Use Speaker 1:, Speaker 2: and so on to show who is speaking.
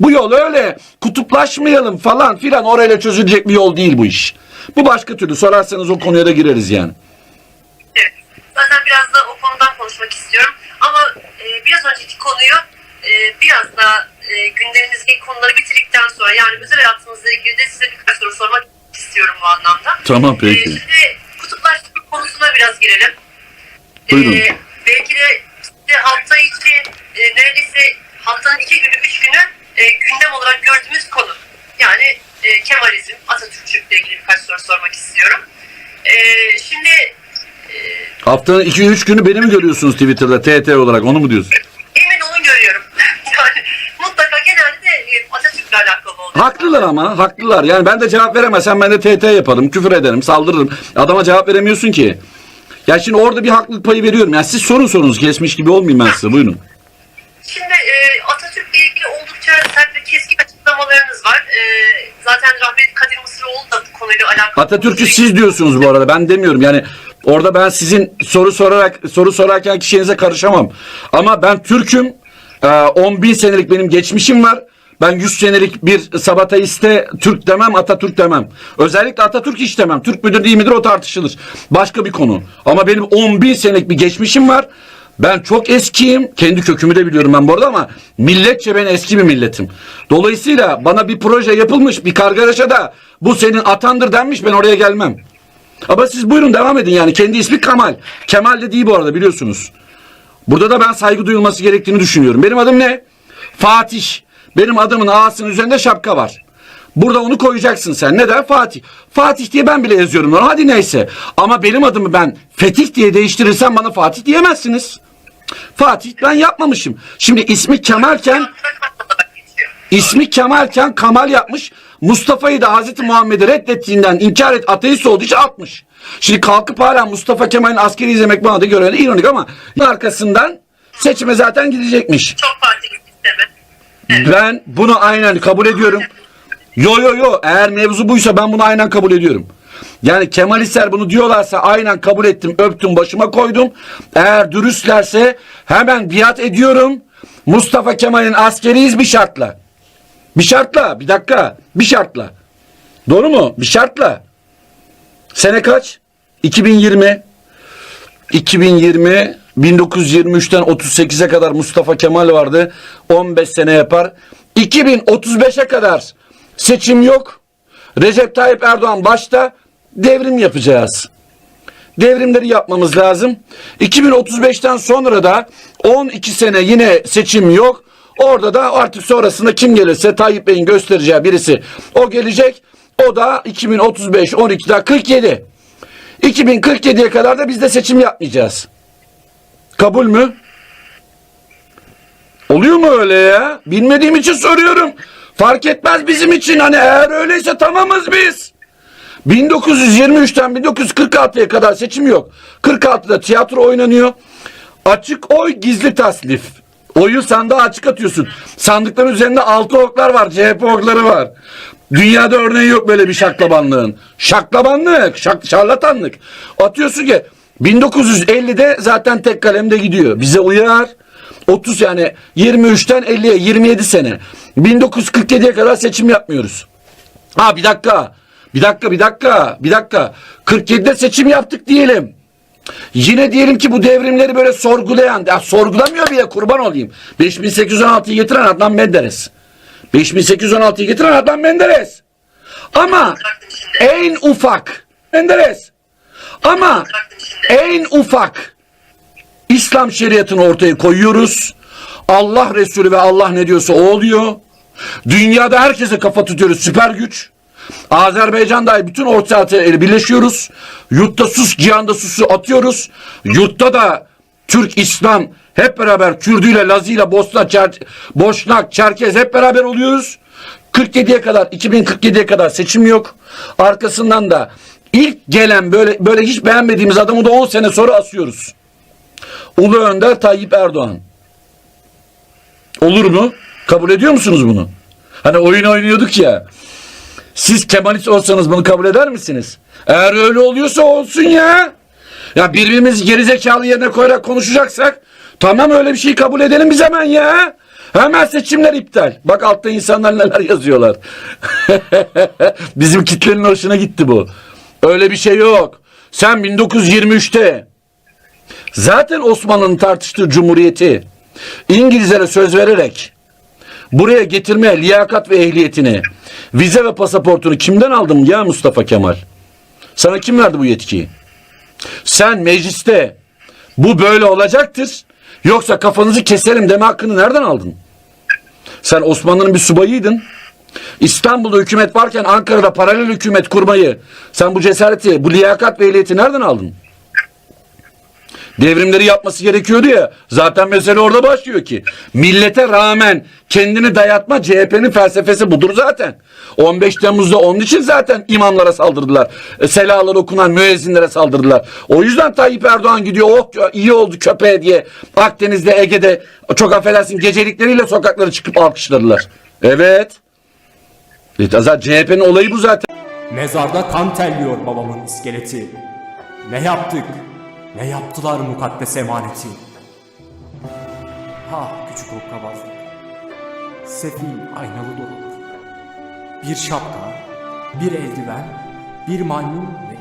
Speaker 1: Bu yol öyle kutuplaşmayalım falan filan orayla çözülecek bir yol değil bu iş. Bu başka türlü sorarsanız o konuya da gireriz yani.
Speaker 2: Evet. Zaten biraz da o konudan konuşmak istiyorum. Ama e, biraz önceki konuyu e, biraz da e, gündemimizdeki konuları bitirdikten sonra yani özel hayatımızla ilgili de size birkaç soru sormak istiyorum bu anlamda.
Speaker 1: Tamam
Speaker 2: E,
Speaker 1: peki.
Speaker 2: şimdi kutuplaştırma konusuna biraz girelim.
Speaker 1: Buyurun.
Speaker 2: E, belki de işte hafta içi e, neredeyse haftanın iki günü, üç günü e, gündem olarak gördüğümüz konu. Yani e, Kemalizm, Atatürkçülükle ilgili birkaç soru sormak istiyorum. E, şimdi e,
Speaker 1: Haftanın 2-3 günü beni mi görüyorsunuz Twitter'da TT olarak onu mu diyorsun?
Speaker 2: Emin olun görüyorum. yani mutlaka genelde e, Atatürk'le alakalı oluyor.
Speaker 1: Haklılar ama haklılar. Yani ben de cevap veremezsem ben de TT yaparım, küfür ederim, saldırırım. Adama cevap veremiyorsun ki. Ya şimdi orada bir haklılık payı veriyorum. Yani siz sorun sorunuz kesmiş gibi olmayayım ben size. Buyurun.
Speaker 2: Şimdi e, Atatürk'le ilgili oldukça sert ve keskin açıklamalarınız var. E, zaten rahmetli Kadir Mısıroğlu da bu konuyla alakalı.
Speaker 1: Atatürk'ü siz diyorsunuz bu arada. Ben demiyorum. Yani orada ben sizin soru sorarak soru sorarken kişinize karışamam. Ama ben Türk'üm. Ee, 10 bin senelik benim geçmişim var. Ben 100 senelik bir Sabataiste Türk demem, Atatürk demem. Özellikle Atatürk hiç demem. Türk müdür değil midir o tartışılır. Başka bir konu. Ama benim 10 bin senelik bir geçmişim var. Ben çok eskiyim. Kendi kökümü de biliyorum ben bu arada ama milletçe ben eski bir milletim. Dolayısıyla bana bir proje yapılmış bir kargaşa da bu senin atandır denmiş ben oraya gelmem. Ama siz buyurun devam edin yani. Kendi ismi Kemal. Kemal de değil bu arada biliyorsunuz. Burada da ben saygı duyulması gerektiğini düşünüyorum. Benim adım ne? Fatih. Benim adımın ağasının üzerinde şapka var. Burada onu koyacaksın sen. Neden? Fatih. Fatih diye ben bile yazıyorum. Hadi neyse. Ama benim adımı ben Fetih diye değiştirirsem bana Fatih diyemezsiniz. Fatih ben yapmamışım. Şimdi ismi Kemalken. İsmi Kemalken Kamal yapmış. Mustafa'yı da Hazreti Muhammed'i reddettiğinden inkar et ateist olduğu için atmış. Şimdi kalkıp hala Mustafa Kemal'in askeri izlemek bana da göre ironik ama arkasından seçime zaten gidecekmiş.
Speaker 2: Çok partili sistemi.
Speaker 1: Ben bunu aynen kabul ediyorum. Yo yo yo eğer mevzu buysa ben bunu aynen kabul ediyorum. Yani Kemalistler bunu diyorlarsa aynen kabul ettim öptüm başıma koydum. Eğer dürüstlerse hemen biat ediyorum. Mustafa Kemal'in askeriyiz bir şartla. Bir şartla bir dakika bir şartla. Doğru mu? Bir şartla. Sene kaç? 2020. 2020 1923'ten 38'e kadar Mustafa Kemal vardı. 15 sene yapar. 2035'e kadar seçim yok. Recep Tayyip Erdoğan başta devrim yapacağız. Devrimleri yapmamız lazım. 2035'ten sonra da 12 sene yine seçim yok. Orada da artık sonrasında kim gelirse Tayyip Bey'in göstereceği birisi o gelecek. O da 2035 12'de 47. 2047'ye kadar da biz de seçim yapmayacağız. Kabul mü? Oluyor mu öyle ya? Bilmediğim için soruyorum. Fark etmez bizim için. Hani eğer öyleyse tamamız biz. 1923'ten 1946'ya kadar seçim yok. 46'da tiyatro oynanıyor. Açık oy gizli tasnif. Oyu sandığa açık atıyorsun. Sandıkların üzerinde altı oklar var. CHP okları var. Dünyada örneği yok böyle bir şaklabanlığın. Şaklabanlık, şak, şarlatanlık. Atıyorsun ki 1950'de zaten tek kalemde gidiyor. Bize uyar. 30 yani 23'ten 50'ye 27 sene. 1947'ye kadar seçim yapmıyoruz. Ha bir dakika. Bir dakika, bir dakika, bir dakika. 47'de seçim yaptık diyelim. Yine diyelim ki bu devrimleri böyle sorgulayan, ya sorgulamıyor bile kurban olayım. 5816'yı getiren Adnan Menderes. 5816'yı getiren Adnan Menderes. Ama en ufak Menderes. Ama en ufak İslam şeriatını ortaya koyuyoruz. Allah Resulü ve Allah ne diyorsa o oluyor. Dünyada herkese kafa tutuyoruz süper güç. Azerbaycan dahi bütün orta Asya'yla birleşiyoruz. Yurtta sus, cihanda susu atıyoruz. Yurtta da Türk, İslam hep beraber Kürdüyle, Lazıyla, Bosna, Çer- Boşnak, Çerkez hep beraber oluyoruz. 47'ye kadar 2047'ye kadar seçim yok. Arkasından da ilk gelen böyle böyle hiç beğenmediğimiz adamı da 10 sene sonra asıyoruz. Ulu Önder Tayyip Erdoğan. Olur mu? Kabul ediyor musunuz bunu? Hani oyun oynuyorduk ya. Siz Kemalist olsanız bunu kabul eder misiniz? Eğer öyle oluyorsa olsun ya. Ya birbirimizi gerizekalı yerine koyarak konuşacaksak tamam öyle bir şey kabul edelim biz hemen ya. Hemen seçimler iptal. Bak altta insanlar neler yazıyorlar. Bizim kitlenin hoşuna gitti bu. Öyle bir şey yok. Sen 1923'te zaten Osmanlı'nın tartıştığı cumhuriyeti İngilizlere söz vererek buraya getirmeye liyakat ve ehliyetini, vize ve pasaportunu kimden aldın ya Mustafa Kemal? Sana kim verdi bu yetkiyi? Sen mecliste bu böyle olacaktır. Yoksa kafanızı keserim deme hakkını nereden aldın? Sen Osmanlı'nın bir subayıydın. İstanbul'da hükümet varken Ankara'da paralel hükümet kurmayı sen bu cesareti, bu liyakat ve ehliyeti nereden aldın? Devrimleri yapması gerekiyordu ya. Zaten mesele orada başlıyor ki. Millete rağmen kendini dayatma CHP'nin felsefesi budur zaten. 15 Temmuz'da onun için zaten imamlara saldırdılar. E, Selalar okunan müezzinlere saldırdılar. O yüzden Tayyip Erdoğan gidiyor oh iyi oldu köpeğe diye Akdeniz'de Ege'de çok affedersin gecelikleriyle sokaklara çıkıp alkışladılar. Evet. E, CHP'nin olayı bu zaten.
Speaker 3: Mezarda kan terliyor babamın iskeleti. Ne yaptık? Ne yaptılar mukaddes emaneti? Ha küçük hokkabazlık. Sefil aynalı dolap. Bir şapka, bir eldiven, bir maymun ve